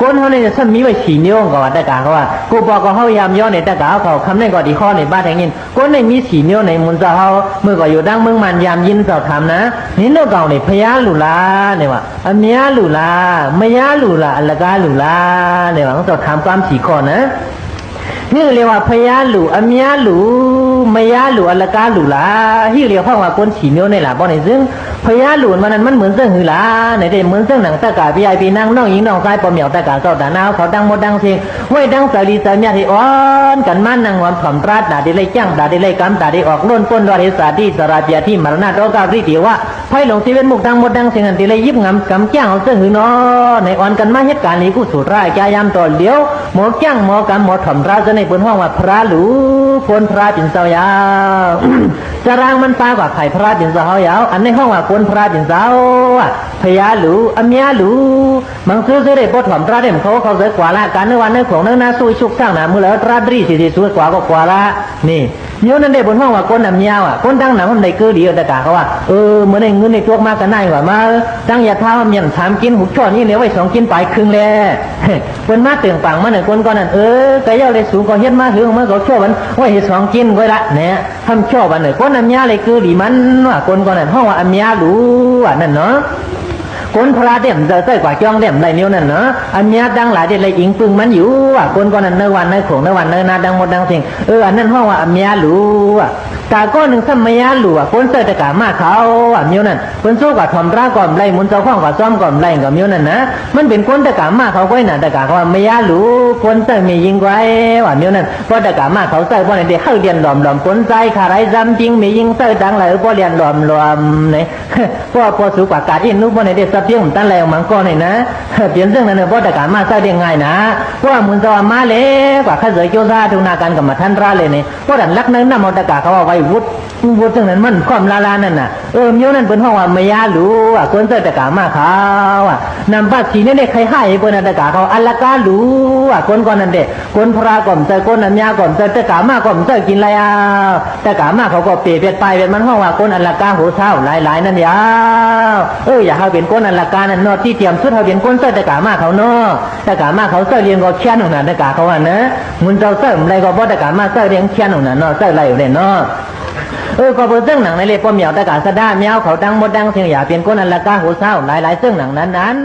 ก้นเขาเนี่ยฉันมีไว้ฉีเนียวก่อนแต่กาเขาว่ากูบอกก็เขายามย้อนในแต่กาเขาคำในก่อนที่ข้อในบ้านแห่งนี้ก้นในมีฉีเนียวในมุนจะเขาเมื่อก็อยู่ดังเมืองมันยามยินสอบถามนะนี่นกเก่าเนี่ยพญาหลุลาเนี่ยว่าอเมียหลุลามยาหลุลาอลกาหลุลาเนี่ยว่าเขาสอบถามความฉีข้อนะ นี่เรียกว่าพยาหลูอเมียหลู มยาหลูอลกาหลูละที่เรียกพ่อว่าก้นฉีเมียวในหล่ะบ่ในซึ่งพยาหลูมันนั้นมันเหมือนเสื้อหือหลาในเด็เหมือนเสื้อหนังตะกาพี่ไอพี่นางน้องหญิงน้องชายปอมเหมียวตะกาเจ้าดานาวเขาดังหมดดังเสียงไว้ดังสาลีสามีที่อ่อนกันมันนางวันผ่อมราดดาได้เลยจ้างดาได้เลยกำดาได้ออกล้นป้นดอเฮสาดีสราเปียที่มรณะโรการิติว่าไพ่หลงชีวิตมุกดังหมดดังเสียงอันที่เลยยิบงำกำจ้างเอาเสื้อหือน้อในอ่อนกันมาเหตุการณ์นี้กูสุดร้ายใจยามต่อเลี้ยวหมอจ้างหมอกำหมอถ่อมราจะในบนห้องว่าพระหลู คนพระจินเสายาวจะรางมันตากว่าไข่พระจินเสายาวอันในห้องว่าคนพระจินเสาพญาหลูอเมียหลูมังซื้อซื้อได้ปถมพระเด่มเขาเขาเสียกว่าละการในวันในของในนาสู้ชุกสร้างหนามือแล้วตราดรีสิสิสู้กว่าก็กว่าละนี่ เดี๋ยวนั้นได้บนห้องว่าคนอเมียว่ะคนตั้งหนามันได้คือดีแต่กาเขาว่าเออเมื่อได้เงินในตัวมากกันได้ว่ามาตั้งยาท้ามันยันถามกินหุบช่อนี่เหลือไว้สองกินไปครึ่งแล้วเป็นมาเตืองปังมาหนึ่งคนก่อนนั่นเออก็เย้าเลยสูงก็เฮ็ดมาถึงมันก็ช่วมันไว้เฮ็ดสองกินไว้ละเนี่ยทำช่ววันหนึ่งคนอันยาเลยคือดีมันว่าคนก่อนนั่นห้องว่าอันยารู้ว่านั่นเนาะ คนพระเด่มจะใส่กว่าจ้องเด่มได้นิ้วนั่นเนาะอันเนี้ยดังหลายเด็ดเลยอิงปึงมันอยู่อะคนก็นั่นเนวันในของในวันในนาดังหมดดังสิ่งเอออันนั้นห้องว่าอันเนี้ยรู้อะตาก้อนหนึ่งสมัยรู้อะคนเสิร์ตกามาเขาอะมิ้วนั่นคนสู้กับทอมร่าก่อมไล่มุนเจ้าข้องกับซ้อมก่อมไล่กับมิ้วนั่นนะมันเป็นคนตะกามาเขาก้อยน่ะตะกาเขาว่าไม่ยารู้คนเสิร์มียิงไว้ว่ามิ้วนั่นเพราะตะกามาเขาเสิร์พวกนั้นเด็กเข้าเรียนหลอมหลอมคนใจขาไรจำจริงมียิงเสิร์ดังเลายพวกเรียนหลอมหลอมเนี่ยพวกพอสูกว่ากาดอินนุพวกนั้นเด็กสับเพียงตั้งแล้วมังกรเนี่ยนะเปลี่ยนเรื่องนั้นเนอะเพราะตะการมาใส่ได้ง่ายนะเพราะว่ามุนเจ้ามาเลยกว่าข้าเสือโจซาทุนาการกับมาท่านราเลยเนี่ยเพราะดันลักนั้นนำมอตกาเขาว่าไว้วุฒ วุฒเรื่องนั้นมันความลาลานั่นน่ะเออเมียวนั่นเป็นห้องว่าไม่ยารู้อะคนเสิร์ตะกามาเขาอะนำบัตรสีเนี่ยเด็กใครให้เปิ้นนะตะกาเขาอัลละการู้อะคนก่อนนั่นเด็กคนพระก่อมเจอคนอัญญาก่อมเจอตะกามาก่อมเจอกินอะไรอะตะกามาเขาก็เปรียบเปียดไปเปียดมันห้องว่าคนอัลละกาหูเศร้าหลายๆนั่นยาวเอออย่าเขาเป็นคนอัลละกานั่นเนาะที่เตรียมสุดเขาเป็นคนเสิร์ตะกามาเขาเนาะตะกามาเขาเสิร์เรียนก็เชียนของนั่นตะกาเขาว่านะมุนเจ้าเสิร์อะไรก็บ่ตะกามาเสิร์เรียนเชียนของนั่นเนาะเสิร์อะไรอยู่เนาะ เออก็เปิดเรื่องหนังในเลยป้อมเหมียวตะกาสะด้าเมียวเขาดังหมดดังเสียงอย่าเปลี่ยนก้นอันละกาหูเศร้าหลายหลายๆเรื่องหนังนั้นนั้น